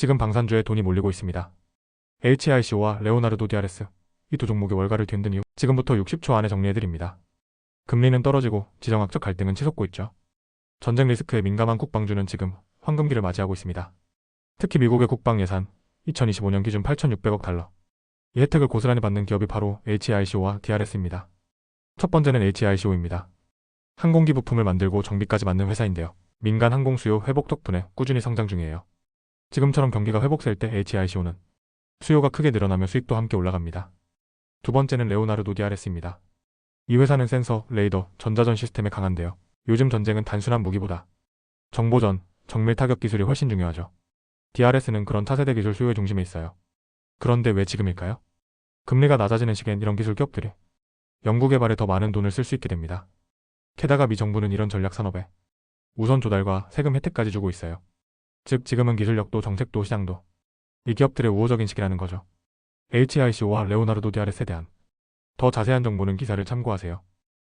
지금 방산주에 돈이 몰리고 있습니다. HICO와 레오나르도 디아레스 이 두 종목의 월가를 뒤흔든 이후 지금부터 60초 안에 정리해드립니다. 금리는 떨어지고 지정학적 갈등은 치솟고 있죠. 전쟁 리스크에 민감한 국방주는 지금 황금기를 맞이하고 있습니다. 특히 미국의 국방 예산 2025년 기준 8,600억 달러. 이 혜택을 고스란히 받는 기업이 바로 HICO와 DRS입니다. 첫 번째는 HICO입니다. 항공기 부품을 만들고 정비까지 맡는 회사인데요. 민간 항공 수요 회복 덕분에 꾸준히 성장 중이에요. 지금처럼 경기가 회복될 때 HICO는 수요가 크게 늘어나며 수익도 함께 올라갑니다. 두 번째는 레오나르도 DRS입니다. 이 회사는 센서, 레이더, 전자전 시스템에 강한데요. 요즘 전쟁은 단순한 무기보다 정보전, 정밀 타격 기술이 훨씬 중요하죠. DRS는 그런 차세대 기술 수요의 중심에 있어요. 그런데 왜 지금일까요? 금리가 낮아지는 시기엔 이런 기술 기업들이 연구 개발에 더 많은 돈을 쓸 수 있게 됩니다. 게다가 미 정부는 이런 전략 산업에 우선 조달과 세금 혜택까지 주고 있어요. 즉 지금은 기술력도 정책도 시장도 이 기업들의 우호적인 시기라는 거죠. HICO와 레오나르도 디아레스에 대한 더 자세한 정보는 기사를 참고하세요.